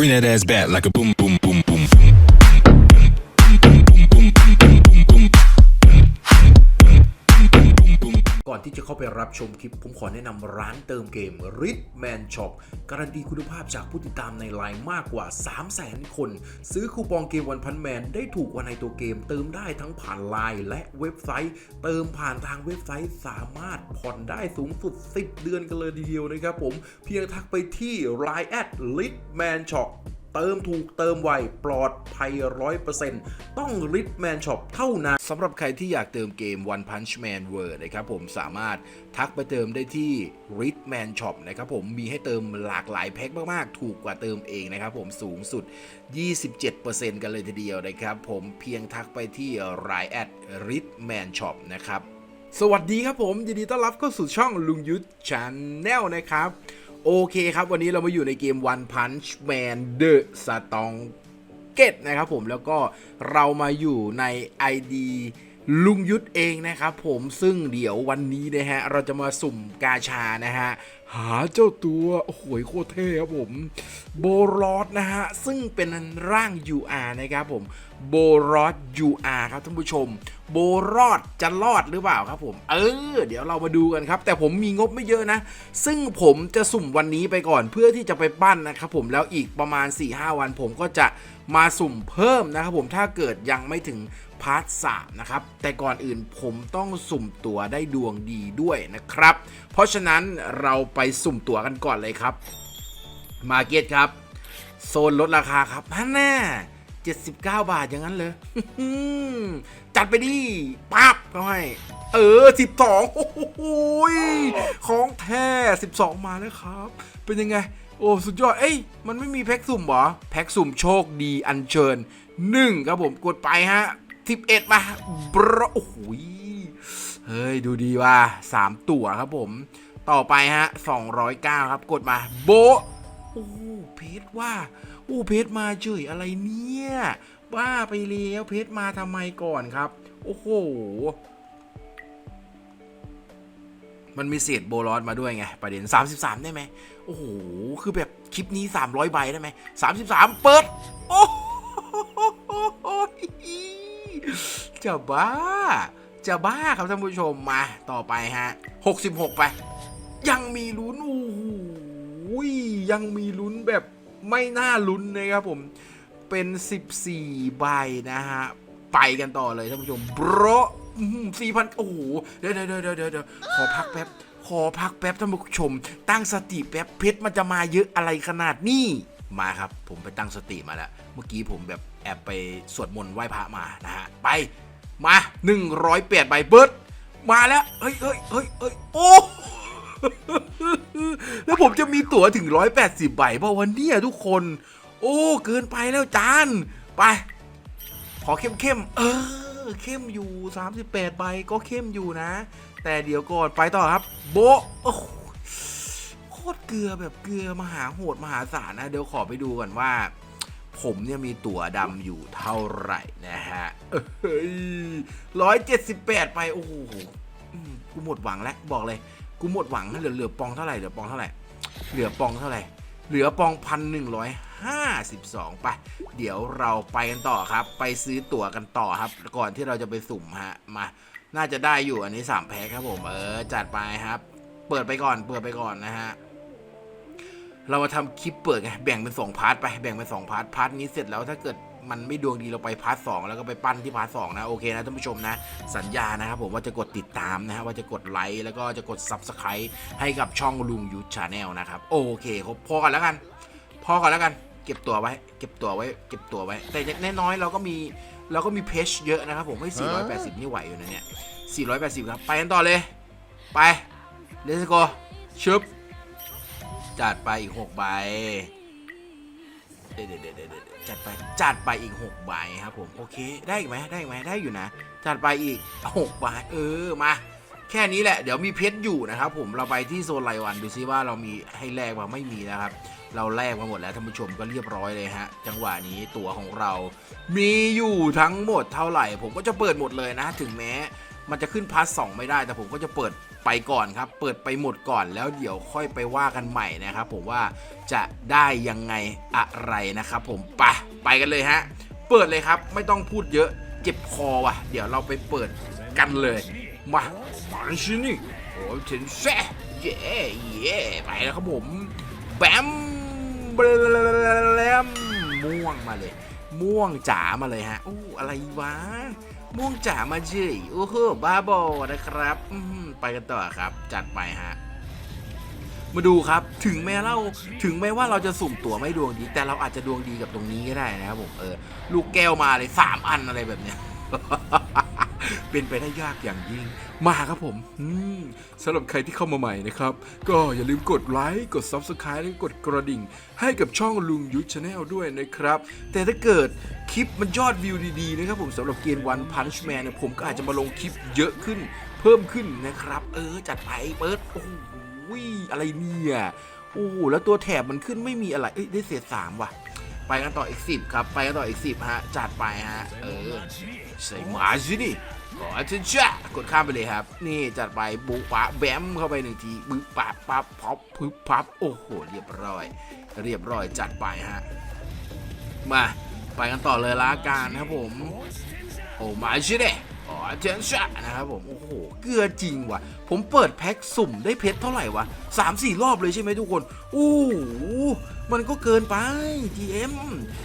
Bring that ass back like a boom, boom, boom, รับชมคลิป ผมขอแนะนำร้านเติมเกม r i t Man Shop การันตีคุณภาพจากผู้ติดตามในไลน์มากกว่า 300,000คน ซื้อคูปองเกมวันพันแมนได้ถูกกว่าในตัวเกม เติมได้ทั้งผ่านไลน์และเว็บไซต์ เติมผ่านทางเว็บไซต์สามารถผ่อนได้สูงสุด 10 เดือนกันเลยทีเดียวนะครับผมเพียงทักไปที่ Line at r i t Man Shop เติมถูกเติมไวปลอดภัย100%ต้อง r i t Man Shop เท่านั้นสำหรับใครที่อยากเติมเกม One Punch Man World นะครับผมสามารถทักไปเติมได้ที่ r i t Man Shop นะครับผมมีให้เติมหลากหลายแพ็คมากๆ ถูกกว่าเติมเองนะครับผมสูงสุด 27%กันเลยทีเดียวนะครับผมเพียงทักไปที่ Line at r i t Man Shop นะครับสวัสดีครับผม ยินดีต้อนรับเข้าสู่ช่องลุงยุทธชาแนลนะครับ โอเคครับ วันนี้เรามาอยู่ในเกม One Punch Man The s t o n g Get นะครับผมแล้วก็เรามาอยู่ใน ID ลุงยุทธเองนะครับผมซึ่งเดี๋ยววันนี้นะฮะ เราจะมาสุ่มกาชานะฮะ หาเจ้าตัวโอ้โหโคตรเท่ครับผม โบรอดนะฮะ ซึ่งเป็นร่าง UR นะครับผม โบรอด UR ครับท่านผู้ชม โบรอดจะรอดหรือเปล่าครับผม เออ เดี๋ยวเรามาดูกันครับ แต่ผมมีงบไม่เยอะนะ ซึ่งผมจะสุ่มวันนี้ไปก่อนเพื่อที่จะไปปั้นนะครับผมแล้วอีกประมาณ 4-5 วันผมก็จะมาสุ่มเพิ่มนะครับผมถ้าเกิดยังไม่ถึงพาร์ทสามนะครับ แต่ก่อนอื่นผมต้องสุ่มตั๋วได้ดวงดีด้วยนะครับ เพราะฉะนั้นเราไปสุ่มตั๋วกันก่อนเลยครับมาเก็ตครับ โซนลดราคาครับฮันแน่ 79 บาทอย่างนั้นเลยจัดไปดิปั๊บเขาให้ เออ 12 โอ้โหของแท้ 12 มาแล้วครับ เป็นยังไง โอ้ สุดยอด เอ้ย มันไม่มีแพ็กสุ่มหรอ แพ็กสุ่มโชคดีอัญเชิญ 1 ครับผมกดไปฮะ 11 มาบรโอ้โหเฮ้ย ดูดีว่า 3 ตั๋วครับผม ต่อไปฮะ 209 ครับ กดมา โบโอ้เพชรว่า อู้เพชรมาเฉยอะไรเนี่ยบ้าไปแล้วเพชรมาทำไมก่อนครับ โอ้โห มันมีเศษโบลอสมาด้วยไง ประเด็น 33 ได้ไหมโอ้โห คือแบบคลิปนี้ 300 ใบได้ไหม33 เปิด โอ้โหจะบ้า จะบ้าครับท่านผู้ชมมาต่อไปฮะ 66 ไป ยังมีลุ้นโอ้โหยังมีลุ้นแบบ ไม่น่าลุ้นนะครับผม เป็น 14 ใบนะฮะ ไปกันต่อเลยท่านผู้ชมบรสี่พันโอ้โหเดี๋ยวเดี๋ยวเดี๋ยวเดี๋ยวเดี๋ยวขอพักแป๊บ ขอพักแป๊บท่านผู้ชม ตั้งสติแป๊บเพชรมันจะมาเยอะอะไรขนาดนี้ มาครับ ผมไปตั้งสติมาแล้ว เมื่อกี้ผมแบบแอบไปสวดมนต์ไหว้พระมานะฮะ ไป มา108ใบเบิร์ดมาแล้ว เฮ้ยเฮ้ยเฮ้ยเฮ้ยโอ้ แล้วผมจะมีตั๋วถึง 180 ใบเปล่าวันนี้ทุกคน โอ้เกินไปแล้วจานไป ขอเข้มเข้มๆเออ เข้มอยู่ 38 ใบก็เข้มอยู่นะ แต่เดี๋ยวก่อนไปต่อครับ โบโอ้โหโคตรเกลือแบบเกลือมหาโหดมหาศาลนะ เดี๋ยวขอไปดูก่อนว่าผมเนี่ยมีตั๋วดำอยู่เท่าไหร่นะฮะเฮ้ยร้อยเจ็ดสิบแปดไป โอ้โห กูหมดหวังแล้ว บอกเลย กูหมดหวังเหลือเหลือปองเท่าไหร่เหลือปองเท่าไหร่เหลือปองเท่าไหร่เหลือปองพันหนึ่งร้อยห้าสิบสองไป เดี๋ยวเราไปกันต่อครับ ไปซื้อตั๋วกันต่อครับ ก่อนที่เราจะไปสุ่มฮะมา น่าจะได้อยู่อันนี้สามแพ็คครับผมเออจัดไปครับ เปิดไปก่อนเปิดไปก่อนนะฮะเรามาทำคลิปเปิดไงแบ่งเป็นสองพาร์ทไปแบ่งเป็นสองพาร์ทพาร์ทนี้เสร็จแล้วถ้าเกิด มันไม่ดวงดีเราไปพาร์ทสองแล้วก็ไปปั้นที่พาร์ทสองนะโอเคนะท่านผู้ชมนะ สัญญานะครับผมว่าจะกดติดตามนะฮะว่าจะกดไลค์แล้วก็จะกด Subscribe ให้กับช่องลุงยูชาแนลนะครับโอเคครับพอกันแล้วกัน พอกันแล้วกันเก็บตัวไว้ เก็บตัวไว้ เก็บตัวไว้ แต่เล็กน้อยๆเราก็มีเราก็มีเพชเยอะนะครับผมให้480 นี่ไหวอยู่นะเนี่ย 480 ครับ ไปกันต่อเลย ไป let's go ชึบจัดไปอีก 6 ใบ เดี๋ยวเดี๋ยวเดี๋ยวเดี๋ยว จัดไปจัดไปอีก6ใบครับผมโอเคได้อีกไหมได้อีกไหมได้อยู่นะ จัดไปอีก6ใบเออมาแค่นี้แหละเดี๋ยวมีเพชรอยู่นะครับผมเราไปที่โซนไลวันดูซิว่าเรามีให้แลกมาไม่มีนะครับ เราแลกมาหมดแล้วท่านผู้ชมก็เรียบร้อยเลยฮะจังหวะนี้ตั๋วของเรา มีอยู่ทั้งหมดเท่าไหร่ ผมก็จะเปิดหมดเลยนะ ถึงแม้ มันจะขึ้นพาร์ทสองไม่ได้แต่ผมก็จะเปิด ไปก่อนครับ เปิดไปหมดก่อนแล้วเดี๋ยวค่อยไปว่ากันใหม่นะครับ ผมว่าจะได้ยังไงอะไรนะครับผมไปไปกันเลยฮะ เปิดเลยครับไม่ต้องพูดเยอะเจ็บคอว่ะ เดี๋ยวเราไปเปิดกันเลย มามาชินี่โอ้ถึงแซ่เย่เย่ไปแล้วครับผมแบมแบมม่วงมาเลย ม่วงจ๋ามาเลยฮะอู้อะไรวะ ม่วงจ๋ามาเฉยโอ้โหบ้าบอนะครับอืมไปกันต่อครับ จัดไปฮะมาดูครับถึงแม้เราถึงแม้ว่าเราจะสุ่มตั๋วไม่ดวงดี แต่เราอาจจะดวงดีกับตรงนี้ก็ได้นะครับผมเออลูกแก้วมาเลยสามอันอะไรแบบเนี้ย เป็นไปได้ยากอย่างยิ่ง มาครับผมสำหรับใครที่เข้ามาใหม่นะครับ ก็อย่าลืมกดไลค์กด Subscribe และกดกระดิ่ง ให้กับช่องลุงยุทธชาแนลด้วยนะครับ แต่ถ้าเกิดคลิปมันยอดวิวดีๆนะครับผมสำหรับเกณฑ์วันพันช์แมนเนี่ยผมก็อาจจะมาลงคลิปเยอะขึ้น เพิ่มขึ้นนะครับ เออจัดไปเปิดโอ้โหอะไรเนี่ยโอ้โหแล้วตัวแถบมันขึ้นไม่มีอะไรเอ้ยได้เศษสามว่ะ ไปกันต่ออีกสิบครับ ไปกันต่ออีกสิบฮะ จัดไปฮะ เออ ใส่หมาสินี่ขอเชนจ้ากดข้ามไปเลยครับ นี่จัดไปบุปะแบมเข้าไปหนึ่งทีบึ๊บปับปั๊บพับพึบพับโอ้โหเรียบร้อย เรียบร้อยจัดไปฮะมาไปกันต่อเลยละกันครับผมโอ้มาชิเดอ๋อเจนชะนะครับผมโอ้โหเกลือจริงว่ะ ผมเปิดแพ็คสุ่มได้เพชรเท่าไหร่วะสามสี่รอบเลยใช่ไหมทุกคน อู้ มันก็เกินไป GM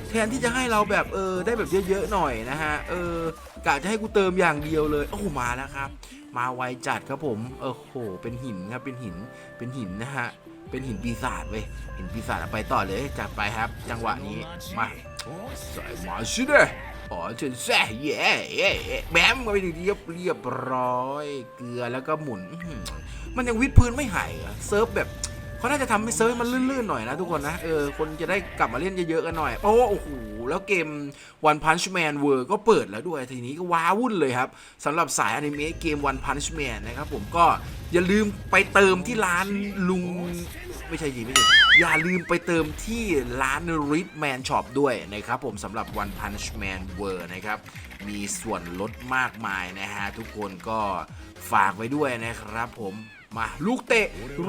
แทนที่จะให้เราแบบเออได้แบบเยอะๆหน่อยนะฮะเออกะจะให้กูเติมอย่างเดียวเลยโอ้โหมาแล้วครับ มาไวจัดครับผมเออโหเป็นหินครับเป็นหินเป็นหินนะฮะเป็นหินปีศาจเว้ยหินปีศาจไปต่อเลยจัดไปครับ จังหวะนี้มาใส่มาชิเดอ๋อเฉินแซ่เย่เย่แบมก็ไปถึงที่เรียบร้อย เกลือแล้วก็หมุน มันยังวิดพื้นไม่หายเซิร์ฟแบบ เขาน่าจะทำให้เซิร์ฟมันลื่นๆหน่อยนะทุกคนนะ เออ คนจะได้กลับมาเล่นเยอะๆกันหน่อย เพราะว่าโอ้โห แล้วเกม One Punch Man World ก็เปิดแล้วด้วย ทีนี้ก็ว้าวุ่นเลยครับสำหรับสายอนิเมะเกม One Punch Man นะครับผมก็อย่าลืมไปเติมที่ร้านลุง ไม่ใช่จีไม่ใช่อย่าลืมไปเติมที่ร้าน r i d Man Shop ด้วยนะครับผมสำหรับ One Punch Man World นะครับ มีส่วนลดมากมายนะฮะทุกคนก็ฝากไว้ด้วยนะครับผม มาลูกเตะ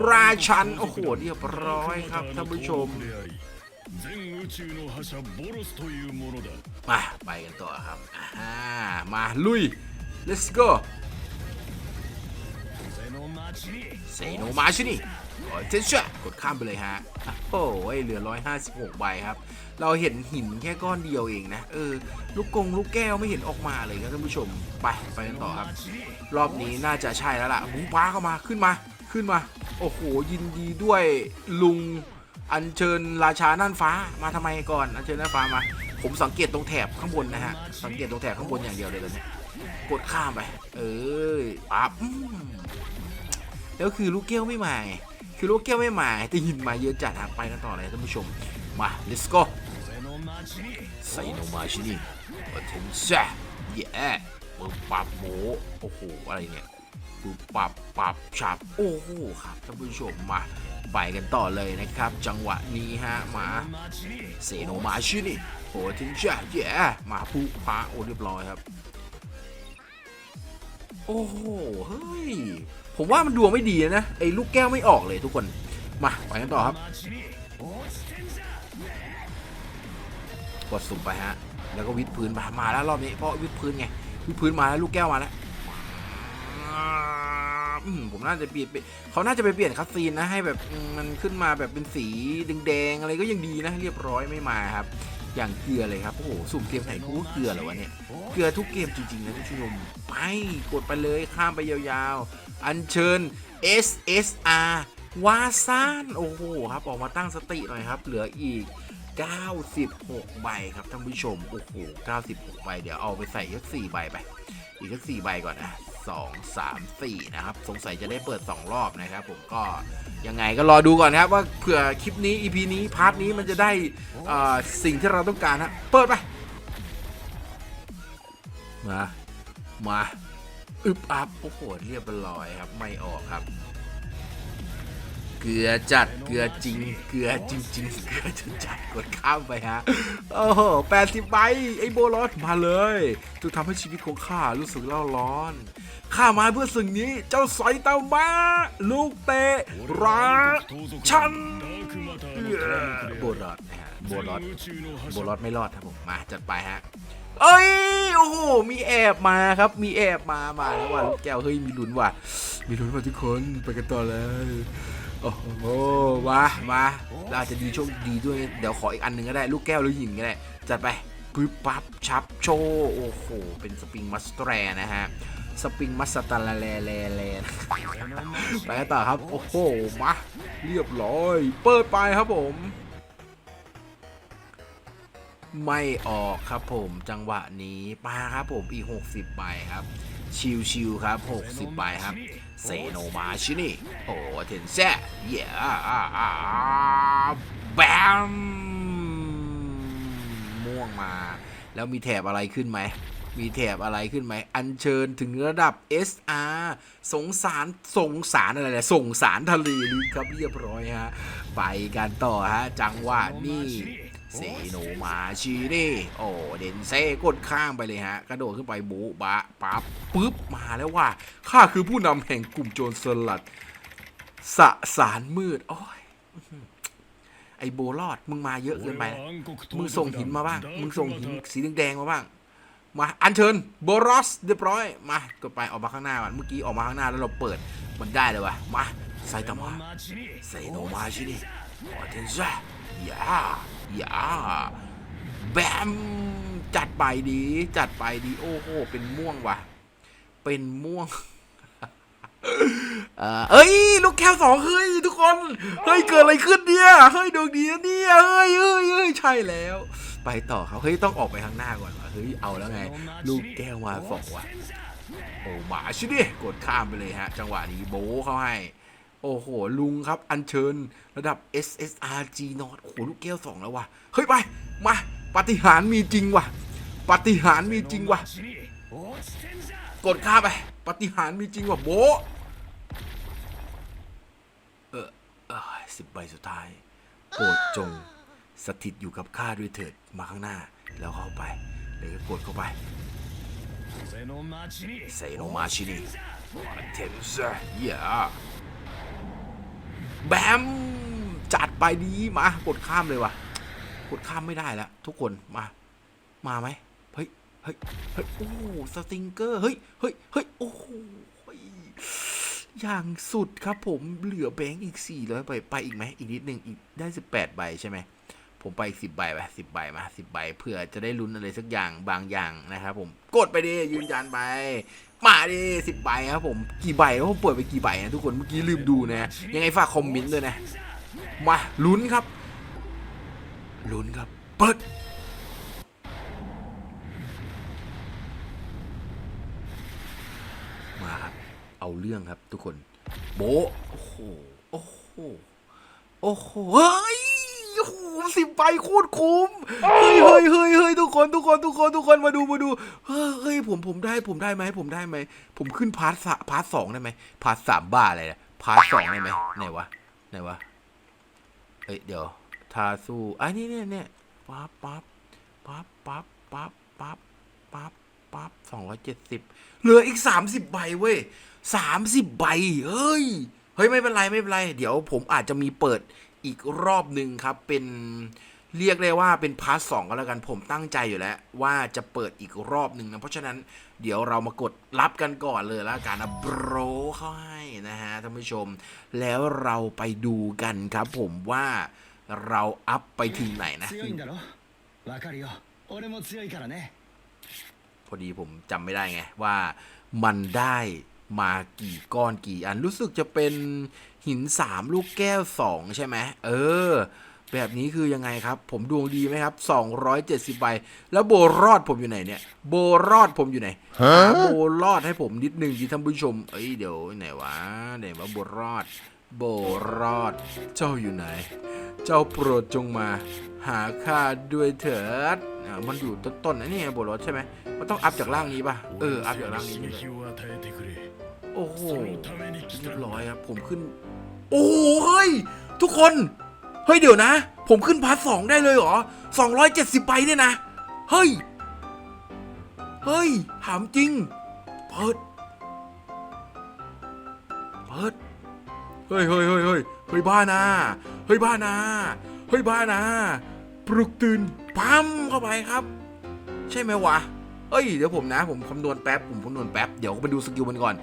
ราชัน โอ้โหเรียบร้อยครับท่านผู้ชมมาไปกันต่อครับมาลุย let's go เซโนมาชินี่ขอเทนชั่กดข้ามไปเลยฮะ โอ้ยเหลือ 156 ใบครับ เราเห็นหินแค่ก้อนเดียวเองนะ เออ ลูกกงลูกแก้วไม่เห็นออกมาเลยครับท่านผู้ชม ไปไปกันต่อครับ รอบนี้น่าจะใช่แล้วล่ะบุ้งป้าเข้ามาขึ้นมาขึ้นมา โอ้โห ยินดีด้วยลุงอัญเชิญราชาน่านฟ้ามาทำไมก่อนอัญเชิญน่านฟ้ามา ผมสังเกตตรงแถบข้างบนนะฮะ สังเกตตรงแถบข้างบนอย่างเดียวเลยตอนนี้กดข้ามไป เออปั๊บ แล้วคือลูกเกี้ยวไม่ใหม่คือลูกเกี้ยวไม่ใหม่แต่หินมาเยอะจัดไปกันต่อเลยท่านผู้ชม มา let's go ไซโนมาชินี่มาถึงแซ่แย่ปึ๊บปับโมโอ้โห อะไรเนี่ยปึ๊บปับปับฉับ โอ้โห ครับท่านผู้ชมมาไปกันต่อเลยนะครับ จังหวะนี้ฮะมาไซโนมาชินีโอ้ถึงแช่แย่มาผู้พปาโอ้เรียบร้อยครับ โอ้โห เฮ้ย ผมว่ามันดวงไม่ดีนะไอ้ลูกแก้วไม่ออกเลยทุกคน มาไปกันต่อครับ กดสุ่มไปฮะ แล้วก็วิดพื้นมามาแล้วรอบนี้เพราะวิดพื้นไงวิดพื้นมาแล้วลูกแก้วมาแล้วผมน่าจะเปลี่ยนเขาน่าจะไปเปลี่ยนคัสซีนนะให้แบบมันขึ้นมาแบบเป็นสีแดงๆอะไรก็ยังดีนะ เรียบร้อยไม่มาครับ อย่างเกลือเลยครับ โอ้โห สุ่มเกมไหนกูก็เกลือเหรอวะเนี่ย เกลือทุกเกมจริงๆนะท่านผู้ชม ไป กดไปเลยข้ามไปยาวๆ อัญเชิญ SSR วาซานโอ้โหครับ ออกมาตั้งสติหน่อยครับ เหลืออีก 96 ใบครับท่านผู้ชม โอ้โห 96 ใบ เดี๋ยวเอาไปใส่ยัก4ใบไป อีกสัก4ใบก่อนนะ 2 3 4 นะครับ สงสัยจะได้เปิด 2 รอบนะครับ ผมก็ยังไงก็รอดูก่อนนะครับ ว่าเผื่อคลิปนี้ EP นี้พาร์ทนี้มันจะได้อ่อสิ่งที่เราต้องการฮะเปิดไป มา มา อึบอับโอ้โหเรียบร้อยครับ ไม่ออกครับ กลือจัดเกลือจริง เกลือจริงจริงเกลือจัดจัดกดข้ามไปฮะ โอ้โหแปดสิบใบไอ้โบลอดมาเลยจะทำให้ชีวิตของข้ารู้สึกเล่าร้อน ข้ามาเพื่อสิ่งนี้เจ้าสอยเต้ามาลูกเตะรักฉันโบลอดนะฮะโบลอดโบลอดไม่รอดครับผมมาจัดไปฮะเอ้ยโอ้โหมีแอบมาครับ มีแอบมามาแล้วว่ะลูแก้วเฮ้ยมีลุ้นว่ะมีลุ้นว่ะทุกคนไปกันต่อเลย อ้โหมามาเราอาจจะดีโชคดีด้วย เดี๋ยวขออีกอันหนึ่งก็ได้ ลูกแก้วหรือหินก็ได้ จัดไปปึ๊บปั๊บชับโชว์โอ้โห เป็นสปริงมัสแตรนะฮะ สปริงมัสตาลาแลแลแลไปต่อครับ โอ้โห มา เรียบร้อย เปิดไปครับผม ไม่ออกครับผมจังหวะนี้ปาครับผมอีก 60ใบครับ ชิวๆครับ 60ใบครับ เซโนมาชินี่ โอ้เทนแซ่เย่แบมม่วงมา แล้วมีแถบอะไรขึ้นไหม มีแถบอะไรขึ้นไหม อัญเชิญถึงระดับ SR สงสารสงสารอะไรเนี่ยส่งสารทะเลครับเรียบร้อยฮะ ไปกันต่อฮะ จังหวะนี้ เซโนมาชีนี่โอ้เดนเซ่กดข้างไปเลยฮะ กระโดดขึ้นไปบูบะปั๊บปึ๊บมาแล้วว่าข้าคือผู้นำแห่งกลุ่มโจรสลัดสสารมืดโอ้ยอื้อหือไอโบรอด มึงมาเยอะเกินไป มึงส่งหินมาบ้าง มึงส่งหินสีแดงมาบ้าง มาอัญเชิญโบรอสเรียบร้อย มากดไปออกมาข้างหน้าก่อนเมื่อกี้ออกมาข้างหน้าแล้วเราเปิด มันได้เลยว่ะ มาไซตามะใส่โนมาชินี่โอเทนซ่าอย่า ย่าแบม จัดไปดี จัดไปดี โอ้โห เป็นม่วงว่ะ เป็นม่วงเอ้ย ลูกแก้วสองเฮ้ยทุกคน เฮ้ย เกิดอะไรขึ้นเนี่ย เฮ้ยดวงดีนะเนี่ยเฮ้ยเฮ้ยเฮ้ยใช่แล้ว ไปต่อครับเฮ้ย ต้องออกไปข้างหน้าก่อนว่ะเฮ้ย เอาแล้วไง ลูกแก้วมาสองว่ะ โอ้หมาชิดิกดข้ามไปเลยฮะ จังหวะนี้โบเข้าให้ โอ้โห ลุงครับ อัญเชิญระดับ SSR G n o t โอ้โห ลูกแก้วสองแล้ววะเฮ้ย ไป มาปฏิหารมีจริงวะปฏิหารมีจริงวะกดข้าไปปฏิหารมีจริงวะโบเออเออสิบใบสุดท้าย โปรดจงสถิตอยู่กับข้าด้วยเถิดมาข้างหน้า แล้วเข้าไปเลยกดเข้าไปเซโนมาชินีเซโนมาชินีเทมซอร์เยอ แบม จัดไปดีมากดข้ามเลยว่ะ กดข้ามไม่ได้แล้ว ทุกคนมา มาไหมเฮ้ยเฮ้ยเฮ้ยโอ้สติงเกอร์เฮ้ยเฮ้ยเฮ้ยโอ้ยอย่างสุดครับผมเหลือแบงค์อีกสี่ร้อยใบไปอีกไหมอีกนิดนึงอีกได้สิบแปดใบใช่ไหม ผมไปสิบใบไปสิบใบมาสิบใบเพื่อจะได้ลุ้นอะไรสักอย่างบางอย่างนะครับผมกดไปดิยืนยันไป มาดิสิบใบครับผมกี่ใบแล้วผมเปิดไปกี่ใบนะทุกคนเมื่อกี้ลืมดูนะยังไงฝากคอมเมนต์ด้วยนะ มาลุ้นครับลุ้นครับเปิดมาครับเอาเรื่องครับทุกคน โบโอ้โหโอ้โหโอ้โหเฮ้ย สิบใบโคตรคุ้ม เฮ้ยเฮ้ยเฮ้ยเฮ้ยทุกคนทุกคนทุกคนทุกคนมาดูมาดู เฮ้ยเฮ้ยผมผมได้ผมได้ไหมผมได้ไหม ผมขึ้นพาร์ทสพาร์ทสองได้ไหมพาร์ทสามบ้าอะไรนะพาร์ทสองได้ไหมไหนวะไหนวะเอ้ยเดี๋ยวทาสู้อันนี้เนี่ยเนี่ยปั๊บปั๊บปั๊บปั๊บปั๊บปั๊บปั๊บปั๊บสองร้อยเจ็ดสิบเหลืออีกสามสิบใบเว้ยสามสิบใบเฮ้ยเฮ้ยไม่เป็นไรไม่เป็นไร เดี๋ยวผมอาจจะมีเปิด อีกรอบหนึ่งครับเป็นเรียกได้ว่าเป็นพาร์ทสก็แล้วกันผมตั้งใจอยู่แล้ว ว่าจะเปิดอีกรอบหนึ่งนะ เพราะฉะนั้นเดี๋ยวเรามากดรับกันก่อนเลยแล้วกันนะโบรเขาให้นะฮะท่านผู้ชม แล้วเราไปดูกันครับผมว่าเราอัพไปถึงไหนนะพอดีผมจำไม่ได้ไงว่ามันได้มากี่ก้อนกี่อันรู้สึกจะเป็น หินสามลูกแก้วสองใช่ไหมเออ แบบนี้คือยังไงครับ ผมดวงดีไหมครับ 270ใบแล้วโบรอดผมอยู่ไหนเนี่ย โบรอดผมอยู่ไหนหาโบรอดให้ผมนิดนึงดิท่านผู้ชมเอ้ยเดี๋ยวไหนวะไหนวะโบรอด โบรอด เจ้าอยู่ไหน เจ้าโปรดจงมา หาข้าด้วยเถิดมันอยู่ต้นๆนะนี่โบรอดใช่ไหมมันต้องอัพจากล่างนี้ปะเอออัพจากล่างนี้โอ้โหเรียบร้อยครับผมขึ้น โอ้โหเฮ้ย ทุกคน เฮ้ยเดี๋ยวนะ ผมขึ้นพาร์ทสองได้เลยเหรอสองร้อยเจ็ดสิบใบเนี่ยนะ เฮ้ย เฮ้ย ถามจริง เปิด เปิด เฮ้ยเฮ้ยเฮ้ยเฮ้ยเฮ้ยบ้านาเฮ้ยบ้านาเฮ้ยบ้านาปลุกตื่นปั๊มเข้าไปครับ ใช่ไหมวะเอ้ยเดี๋ยวผมนะ ผมคำนวณแป๊บ ผมคำนวณแป๊บ เดี๋ยวไปดูสกิลมันก่อน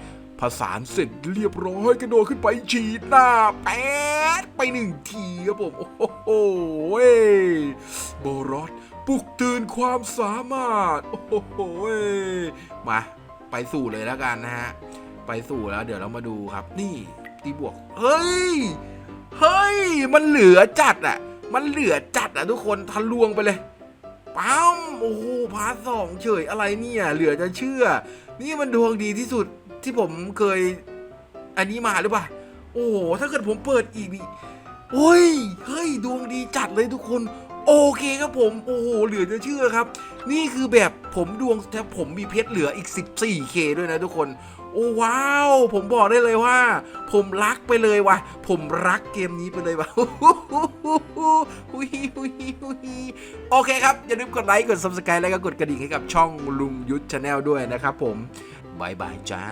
ผสานเสร็จเรียบร้อยกระโดดขึ้นไปฉีดหน้าแป๊ดไปหนึ่งทีครับผม โอ้โหเว้ยโบรอสปลุกตื่นความสามารถ โอ้โหยมาไปสู่เลยแล้วกันนะฮะ ไปสู่แล้วเดี๋ยวเรามาดูครับ นี่ตีบวก เฮ้ย เฮ้ย มันเหลือจัดอะ มันเหลือจัดอะทุกคนทะลวงไปเลยปั๊มโอ้โหพาร์ทสองเฉยอะไรเนี่ย เหลือจะเชื่อ นี่มันดวงดีที่สุด ที่ผมเคยอันนี้มาหรือเปล่า โอ้โห ถ้าเกิดผมเปิดอีกนี่โอ้ย เฮ้ย ดวงดีจัดเลยทุกคน โอเคครับผม โอ้โห เหลือจะเชื่อครับ นี่คือแบบผมดวงแต่ผมมีเพชรเหลืออีก 14k ด้วยนะทุกคน โอ้ว้าว ผมบอกได้เลยว่า ผมรักไปเลยว่ะ ผมรักเกมนี้ไปเลยว่ะหุยหุยหุยโอเคครับ อย่าลืมกดไลค์ กด subscribe แล้วก็กดกระดิ่งให้กับช่องลุงยุทธชาแนลด้วยนะครับผม บายบายจ้า